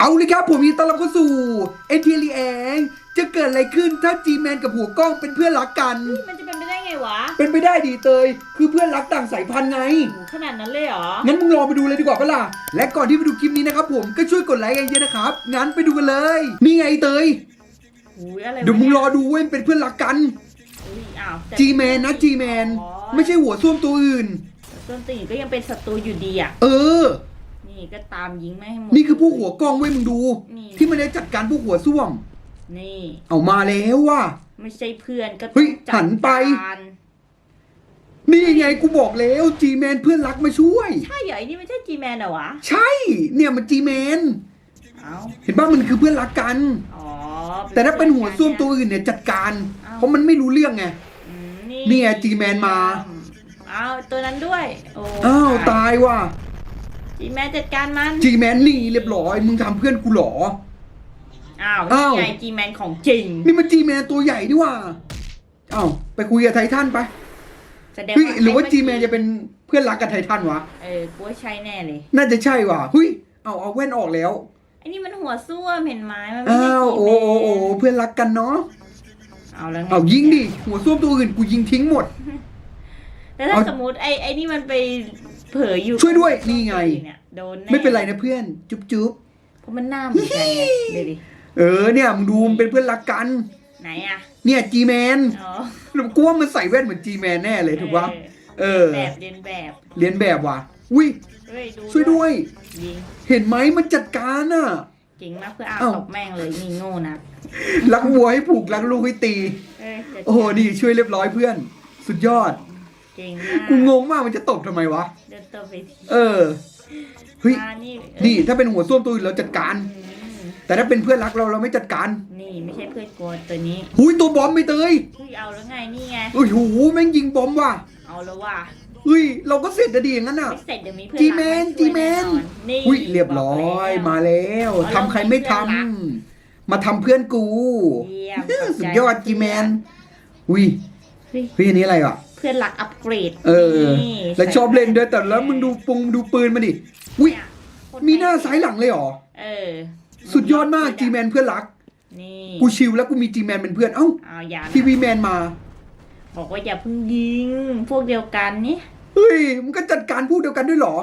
เอาเลยครับผมยินดีต้อนรับเข้าสู่เอทีลีแองจะเกิดอะไรขึ้นถ้าจีแมนกับหัวกล้องเป็นเพื่อนรักกัน มันจะเป็นไปได้ไงวะเป็นไปได้ดีเตย คือเพื่อนรักต่างสายพันธุ์ไง โหขนาดนั้นเลยเหรอ งั้นมึงรอไปดูเลยดีกว่าปะล่ะ และก่อนที่ไปดูคลิปนี้นะครับผมก็ช่วยกดไลค์กันเยอะนะครับ งั้นไปดูกันเลย นี่ไงเตยหูยอะไรวะเดี๋ยวมึงรอนี่ดูเว้ยเป็นเพื่อนรักกัน อุ้ยอ้าวแต่จีแมนนะจีแมน อ๋อไม่ใช่หัวส้วมตัวอื่น ต้นตีก็ยังเป็นศัตรูอยู่ดีอะ เออ นี่ก็ตามยิงไม่ให้หมด นี่คือพวกหัวกล้องเว้ยมึงดู นี่ ที่มันได้จัดการพวกหัวส้วม นี่ เอามาแล้วว่ะ ไม่ใช่เพื่อนก็เฮ้ยต้องจัดหันไป การนี่ไงกูบอกแล้วจีแมนเพื่อนรักมาช่วย ใช่เหรอไอ้นี่ไม่ใช่จีแมนเหรอวะ ใช่ เนี่ยมันจีแมนเอ้าเห็นป่ะมันคือเพื่อนรักกัน อ๋อแต่ถ้าเป็นหัวส้วมตัวอื่นเนี่ยจัดการ เพราะมันไม่รู้เรื่องไง อืมนี่ไง G-Man มาอ้าวตัวนั้นด้วยโอ้อ้าวตายว่ะ จีแมนจัดการมันจีแมนหนีเรียบร้อย มึงทำเพื่อนกูเหรอ อ้าวอ้าว นี่ไงจีแมนของจริง นี่มันจีแมนตัวใหญ่นี่ว่ะอ้าวไปคุยกับไททันไปแสดงเฮ้ยว่าหรือว่าไจีแมนจะเป็นเพื่อนรักกับไททันวะ เออกูว่าใช่แน่เลย น่าจะใช่ว่ะเฮ้ยเอาเอาแว่นออกแล้ว ไอ้นี่มันหัวส้วมเห็นไหมมันไม่อ้าใช่วจีโอ้แมนโอ้โอ้เพื่อนรักกันเนาะ เอาแล้วไงเอายิงดิหัวส้วมตัวอื่นกูยิงทิ้งหมดแล้วถ้าเอา สมมติไอ้ไอ้นี่มันไป เผลออยู่ช่วยด้วยนี่ไงเนี่ยโดนแน่ไม่เป็นไรนะเพื่อน จุ๊บจุ๊บเพราะมันหน้าเหมือนกันไงเดี๋ยวดิเออเนี่ยมึงดูมันเป็นเพื่อนรักกัน ไหนอะเนี่ยจีแมนอ๋อแล้วกูว่ามันใส่แว่นเหมือนจีแมนแน่เลยถูกปะเออแบบเรียนแบบเรียนแบบว่ะอุ้ยเฮ้ยดูช่วยด้วย ยิงเห็นไหมมันจัดการอะเก่งมากเพื่ออาเอ้าตบแม่งเลยนี่โง่นะรักวัวให้ผูกรักลูกให้ตีเอ้ยจะโอ้โหนี่ช่วยเรียบร้อยเพื่อน สุดยอด เก่งมากกูงงมากมันจะตบทำไมวะ เดินตัวไปทีเออเฮ้ยมานี่เอ้ยนี่ถ้าเป็นหัวส้วมตัวอื่นเราจัดการ อืมแต่ถ้าเป็นเพื่อนรักเราเราไม่จัดการนี่ไม่ใช่เพื่อนกลัวตัวนี้หุยตัวบอมไปเตยเฮ้ยเอาแล้วไงนี่ไงโอ้ยโหแม่งยิงบอมว่ะเอาแล้วว่ะเฮ้ยเราก็เสร็จจะดีอย่างนั้นอะ ไม่เสร็จเดี๋ยวมีเพื่อนจีแมนรักาช่วยจีแมนน่อนี่อุ้ยเรียบร้อยบกมาแล้วแล้วเอาทำใครไม่ทำเราเป็นเพื่อนรักมาทำเพื่อนกู เยี่ยมขบใจสุดยอดจีแมนอุ้ยเฮ้ยเฮ้ยอันนี้อะไรอะ เพื่อนรักอัปเกรดเออ นี่แล้วชอบเล่นด้วยแต่แล้วมึงดูปุงดูปืนมาดิอุ้ยเนี่ยโคตรมีหน้าซ้ายหลังเลยเหรอ เออสุดยอดมากจีแมนเพื่อนรัก นี่กูชิลแล้วกูมีจีแมนเป็นเพื่อนเอ้าเอาอย่านะทีวีแมนมา บอกว่าอย่าเพิ่งยิง พวกเดียวกันนี่เฮ้ยมึงก็จัดการพูดเดียวกันด้วยเหรอ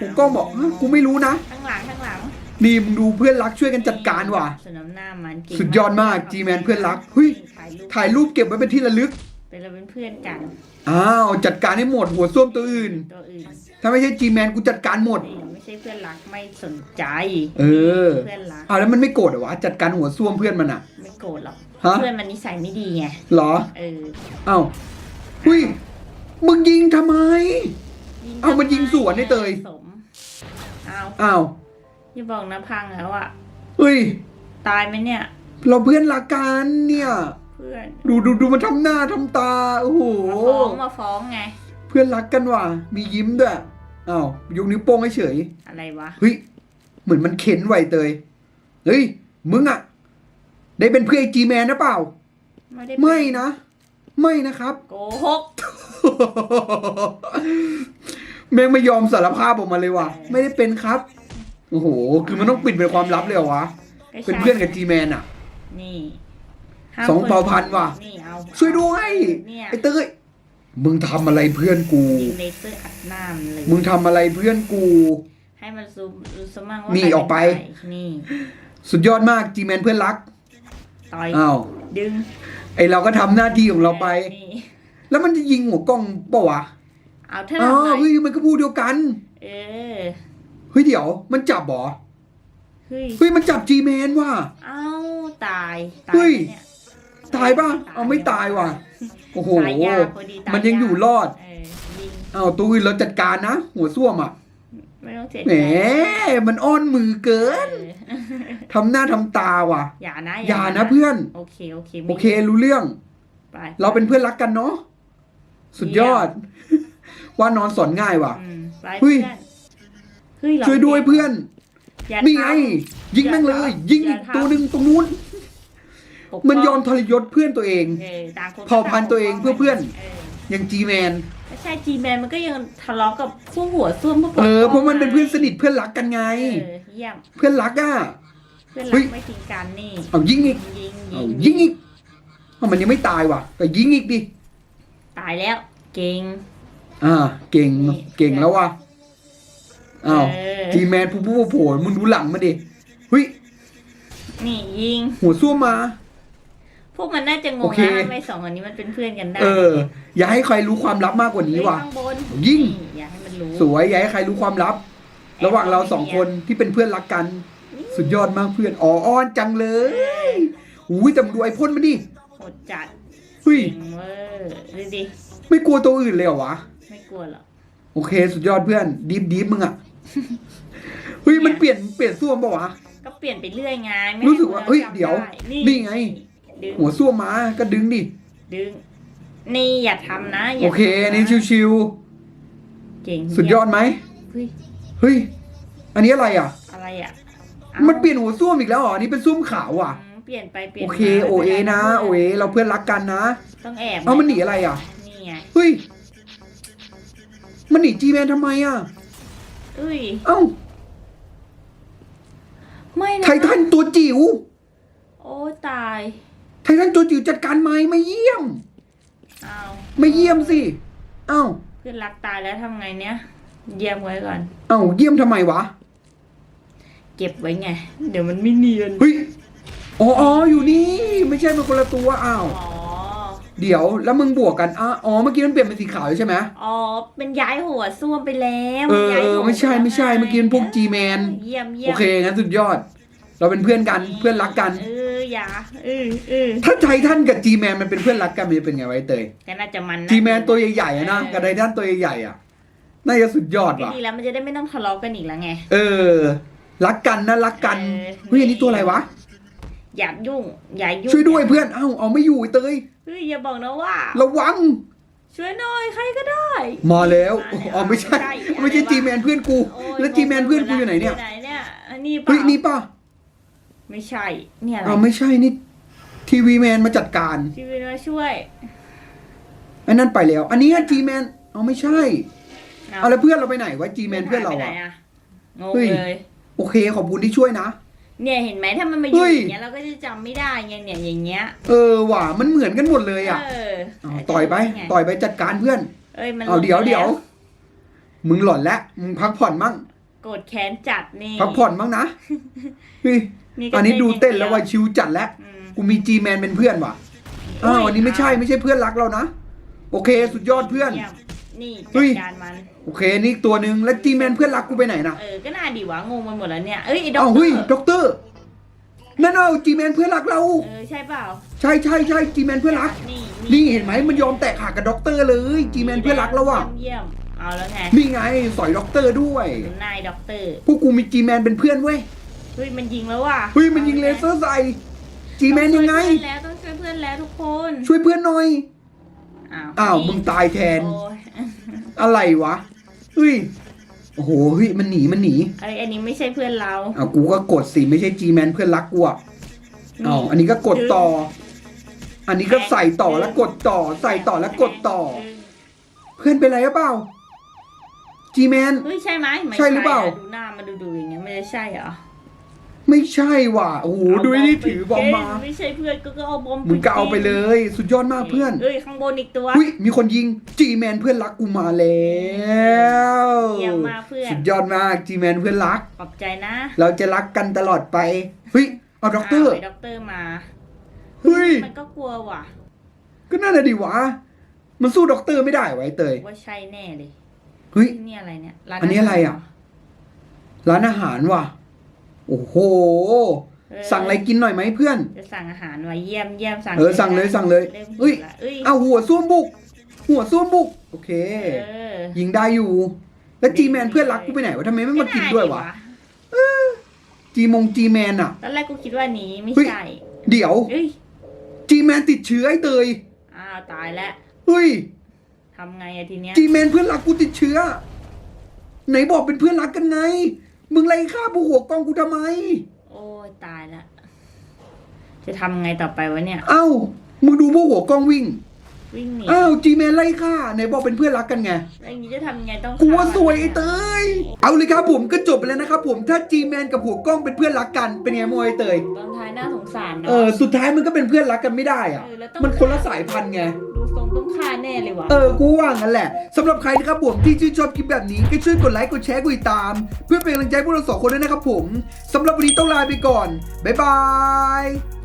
ผมก็บอกฮะกูไม่รู้นะข้างหลังข้างหลังนี่มึงดูเพื่อนรักช่วยกันจัดการว่ะ สนามหน้ามันเก่งสุดยอดมาก G-Man เพื่อนรักเฮ้ย ถ่ายรูปถ่ายรูปเก็บไว้เป็นที่ระลึก เป็นเราเป็นเพื่อนกัน อ้าวจัดการให้หมดหัวส้วมตัวอื่น ตัวอื่นถ้าไม่ใช่จีแมนกูจัดการหมดนี่ไม่ใช่เพื่อนรักไม่สนใจเออ เพื่อนรักอ้าวแล้วมันไม่โกรธเหรอวะจัดการหัวส้วมเพื่อนมันอะ ไม่โกรธหรอกฮะ เพื่อนมันนิสัยไม่ดีไงเหรอเอออ้าวหุยมึงยิงทำไมยิงเอามันยิงสวนให้เตย สมเอาอ้าวอย่าบอกนะพังแล้วอะเฮ้ย ตายไหมเนี่ย เราเพื่อนรักกันเนี่ย เพื่อนดูดูดูมันทำหน้าทำตาโอ้โหมาฟ้องมาฟ้องไง เพื่อนรักกันว่ะมียิ้มด้วยอ้าวยกนิ้วโป้งให้เฉย อะไรวะเฮ้ยเหมือนมันเข็นไหวเตยเฮ้ยมึงอะได้เป็นเพื่อนไอจีแมนนะเปล่า ไม่ได้ไม่นะ ไม่นะครับโกหกแม่งไม่ยอมสารภาพออกมาเลยว่ะ ไม่ได้เป็นครับ โอ้โห คือมันต้องปิดเป็นความลับเลยเหรอวะก็ใช่เป็นเพื่อนกับจีแมนอะนี่ห้ม สองเผ่าพันธุ์ว่ะ นี่เอาช่วยด้วยเนี่ยไอ้เต้ยมึงทำอะไรเพื่อนกู ยิงเลเซอร์อัดหน้ามันเลย มึงทำอะไรเพื่อนกู ให้มันซูมรู้สมั่งว่านี่ใครออกไปเนใครนี่ สุดยอดมากจีแมนเพื่อนรักต่อย อ้าวดึงไอเราก็ทำหน้าที่ของเราไป นี่แล้วมันจะยิงหัวกล้องปะวะเอาถ้าอ๋อทำไรเฮ้ยมันก็พูดเดียวกันเออ เฮ้ยเดี๋ยว มันจับเหรอเฮ้ย เฮ้ยมันจับจีแมนว่ะ เอาตาย ตาเฮ้ยไหมเนี่ย ตายป่ะ เอาไม่ตายว่ะ โอ้โหตายยากพอดีตามันยังอยู่รอดเออยิงเอาตัวอื่นเราจัดการนะ หัวส้วมอะ ไม่ต้องเสียแหม มันอ้อนมือเกิเอนอทำหน้าทำตาว่ะ อย่านะอย่านะเพื่อน โอเคโอเคไม่โอเครู้เรื่อง ไปเราเป็นเพื่อนรักกันเนาะ สุดยอด ว่านอนสอนง่ายว่ะ อืมไปเฮ้ยเพื่อนเฮ้ยเราช่วยด้วยเพื่อน อย่านี่ไง ทำ ยิงแม่งเลย ยิงอีกตัวหนึ่งตรงนู้นปกป้ง มันยอมทรยศเพื่อนตัวเองเออต่างคนเผ่าพันธุ์ตัวเองเพื่อเพื่อนเอออย่างจีแมนไม่ใช่จีแมนมันก็ยังทะเลาะกับพวกหัวส้วมพวกปกเออป้งเพราะมันเป็นเพื่อนสนิทเพื่อนรักกันไงเออเยี่ยมเพื่อนรักอะพื่อนเฮ้รัยกไม่ทิ้งกันนี่เอายิงอีกยิงเอายิงยิงอีกเอามันยังไม่ตายว่ะแต่ยิงอีกดิตายแล้ว เก่งอ่าเก่งนี่เก่งแล้วว่ะอ้าวเออจีแมนผู้ผู้โผล่มึงดูหลังมาดิเฮ้ยนี่ยิงหัวซ่วมมา พวกมันน่าจะงโองเค นะทำไมสองคนนี้มันเป็นเพื่อนกันได้เออ อย่าให้ใครรู้ความลับมากกว่านี้เฮ้ยว่ะข้างบนยิงนี่อย่าให้มันรู้สวยอย่าให้ใครรู้ความลับ ระหว่างเราสองคนที่เป็นเพื่อนรักกัน สุดยอดมากเพื่อนอ๋ออ้อนจังเลยอุ้ยแต่มึงดูไอพ่นมาดิโหดจัดเฮ้ยเก่งเวอร์ดูดิไม่กลัวตัวอื่นเลยเหรอวะ ไม่กลัวหรอกโอเค สุดยอดเพื่อนดีฟดีฟมึงอะเฮ้ยมันเปลี่ยนเปลี่ยนซ่วมปะวะ ก็เปลี่ยนไปเรื่อยไงไม่รู้สึกว่าให้เฮ้ยจำเดี๋ยวนี่นี่ไง ดึง หัวซ่วมมาก็ดึงดิ ดึง นี่อย่าทำนะย่าโอเคทำะอันนี้ชิวเก่งๆ สุดยอดไหม เฮ้ยเฮ้ย อันนี้อะไรอะ อะไรอะมันเปลี่ยนหัวซ่วมอีกแล้วเหรออันนี้เป็นซ่วมขาวอะ อืมเปลี่ยนไปเปลี่ยนโอเคมาโอเอนะโอเอเราเพื่อนรักกันนะ ต้องแอบเอามันหนีอะไรอะ นี่ไงเฮ้ย มันหนีจีแมนทำไมอะเอ้ยเอ้า ไม่นะไททันตัวจิ๋วโอ้ตาย ไททันตัวจิ๋วจัดการไหมไม่เยี่ยมอ้าวไม่เยี่ยมสิเอ้าเพื่อนรักตายแล้วทำไงเนี้ยเยี่ยมไว้ก่อน เอ้าเยี่ยมทำไมวะเก็บไว้ไง เดี๋ยวมันไม่เนียน เฮ้ยอ๋ออ๋ออยู่นี่ไม่ใช่มันคนละตัวอ้าว อ๋อ เดี๋ยวแล้วมึงบวกกันอะอ๋อเมื่อกี้มันเปลี่ยนเป็นสีขาวใช่ไหมอ๋อ เป็นย้ายหัวส้วมไปแล้วเออย้ายเออหัวไม่ใช่ปแล้วไม่ใช่เมื่อกี้มันพวก G-Man เยี่ยมเยี่ยโอมเคงั้นสุดยอด เราเป็นเพื่อนกันเพื่อนรักกัน เอออ ย่าเออเออถ้าไททันกับจีแมนมันเป็นเพื่อนรักกันมันจะเป็นไงไวะไอ้เตยก็น่าจะมันนะจีแมนตัวใหญ่ๆอะนะกับไททันตัวใหญ่ๆอะน่าจะสุดยอดก็ว่ะ ดีแล้วมันจะได้ไม่ต้องทะเลาะกันอีกแล้วไง เออ รักกันนะรักกันเออ เฮ้ยอันนี้ตัวอะไรวะ อย่ายุ่ง อย่ายุ่งช่วยด้วยเพื่อนเอ้าเอาไม่อยู่ไอ้เตย เฮ้ยอย่าบอกนะว่า ระวัง ช่วยหน่อยใครก็ได้ มาแล้วมาแล้วอ๋อไม่ใช่ ไม่ใช่ ไม่ใช่อะไรวะจีแมนเพื่อนกู โอ้ยแล้วจีแมนเพื่อนกูอยู่ไหนเนี่ย ไหนเนี่ยอันนี้เปเฮ้ยล่านี่ป่ะ ไม่ใช่ เนี่ยอะไรอ๋อไม่ใช่นี่ทีวีแมนมาจัดการชีวิตมาช่วยอันนั้นไปแล้ว อันนี้จีแมนอ๋อไม่ใช่ เอาแล้วเพื่อนเราไปไหนวะจีแมนเพื่อนเราไปไหอะงงเฮ้ย เลย โอเคขอบคุณที่ช่วยนะ เนี่ยเห็นไหมถ้ามันมาอเฮ้ยู่ย อย่างเงี้ยเราก็จะจำไม่ได้ไงเนี่ยอย่างเงี้ยเออว่ะมันเหมือนกันหมดเลยอะเออเอาต่อยไปไงต่อยไปจัดการเพื่อน เอ้ยมันเอาเดี๋ยวลงไปเดี๋ยวแล้มึงหล่อนแล้วมึงพักผ่อนมั่ง โกรธแค้นจัดนี่พักผ่อนมั่งนะเฮ้ย ก็อันนี้ดูเต้นอย่างแล้วว่าชิวจัดแล้วอืม กูมีจีแมนเป็นเพื่อนว่ะอ้าวอันนี้ไม่ใช่ไม่ใช่เพื่อนรักเรานะ โอเคสุดยอดเพื่อน ยี่ยมนี่เฮ้จัย ดการมัน โอเคนี่อีกตัวหนึ่งแล้วจีแมนเพื่อนรักกูไปไหนนะ เออ ก็น่าดีวะ งงไปหมดแล้วเนี่ย เอ้ยไอ้ด็อกอ้าวเตอเฮ้ยร์ด็อกเตอร์นั่นเอาจีแมนเพื่อนรักเรา เออ ใช่เปล่า ใช่ใช่ใช่จีแมนเพื่อนรัก นี่นี่เห็นไหมมันยอมแตกหักกับด็อกเตอร์เลยจีแมนเพื่อนรักแล้วอะเยี่ยมๆเอาแล้วไงนี่ไงสอยด็อกเตอร์ด้วยดูนายด็อกเตอร์ พวกกูมีจีแมนเป็นเพื่อนเว้ย เฮ้ยมันยิงแล้วว่ะเฮ้ยมันยิงเลเซอร์ใส่จีแมนยังไง ต้องช่วยเพื่อนแล้วต้องช่วยเพื่อนแล้วทุกคนช่วยเพื่อนหน่อยอ้าวอ้าวมึงตายแทน โอ้ยอะไรวะเฮ้ยโอ้โหเฮ้ยมันหนีมันหนีเอ้ยอันนี้ไม่ใช่เพื่อนเรา อ้าวกูก็กดสิไม่ใช่จีแมนเพื่อนรักกูอะอ้าวอันนี้ก็กดต่อ อันนี้ก็ใส่ต่อแล้วกดต่อ ใส่ต่อแล้วกดต่อ เพื่อนเป็นไรหรือเปล่าจีแมน เฮ้ยใช่ไหมไม่ใช่หรือเปล่าะดูหน้ามาดูดูๆอย่างเงี้ยไม่ได้ใช่เหรอ ไม่ใช่ว่ะโอ้โหดูไอ้นี่ถือบอมมา ไม่ใช่เพื่อนก็ก็เอาบอมมึงก็เอาไปเลย สุดยอดมากเพื่อน เอ้ยข้างบนอีกตัวอุ้ยมีคนยิงจีแมนเพื่อนรักกูมาแล้วเยี่ยมมากเพื่อนสุดยอดมากจีแมนเพื่อนรัก ขอบใจนะ เราจะรักกันตลอดไปเฮ้ยเอาด็อกเตอร์าวได็อกเตอร์มาเฮ้ยมันก็กลัวว่ะ ก็น่าจะดีวะมันสู้ด็อกเตอร์ไม่ได้ไวะไอ้เตยว่าใช่แน่เลยเฮ้ยนี่อะไรเนี่ยาอันนี้อะไรอะ ร้านอาหารว่ะ โอ้โห สั่งอะไรกินหน่อยไหมเพื่อน จะสั่งอาหารไว้เยี่ยมเยี่ยมสั่งเออสั่งเลยสั่งเลยเริ่มเฮ้ยหิวละเอ้ยเอาหัวส้วมบุก หัวส้วมบุก โอเคเออยิงได้อยู่ แล้วจีแมนเพื่อนรักกูไปไหนวะทำไมไม่มากินด้วยวะจีมงจีแมนอะตอนแรกกูคิดว่านี้ไม่เฮ้ยใช่ เดี๋ยวเอ้ยจีแมนติดเชื้อไอ้เตยอ้าวตายแล้วเฮ้ยทำไงอะทีเนี้ยจีแมนเพื่อนรักกูติดเชื้อไหนบอกเป็นเพื่อนรักกันไง มึงไล่ฆ่าผู้หัวกองกูทำไม โอ้ยตายละ จะทำไงต่อไปวะเนี่ย เอ้า มึงดูพวกหัวกล้องวิ่ง วิ่งหนีอ้าวจีแมนไล่ฆ่าไหนบอกเป็นเพื่อนรักกันไง แล้วอย่างนี้จะทำยังไงต้องกูว่าฆ่สวยไอ้เตย เอาเลยครับผมก็จบไปแล้วนะครับผมถ้าจีแมนกับหัวกล้องเป็นเพื่อนรักกันเป็นไงมวยเตย ตอนท้ายน่าสงสารเนาะเออสุดท้ายมันก็เป็นเพื่อนรักกันไม่ได้อะเออแล้วต้อง มันคนละสายพันธุ์ไงดู ทรงต้องฆ่าแน่เลยวะ เออ กูว่างั้นแหละสำหรับใครนะครับผมที่ชื่นชอบคลิปแบบนี้ก็ช่วยกดไลค์ กดแชร์ กดติดตาม เพื่อเป็นกำลังใจให้พวกเราสองคนด้วยนะครับผมสำหรับวันนี้ต้องลาไปก่อน บ๊ายบาย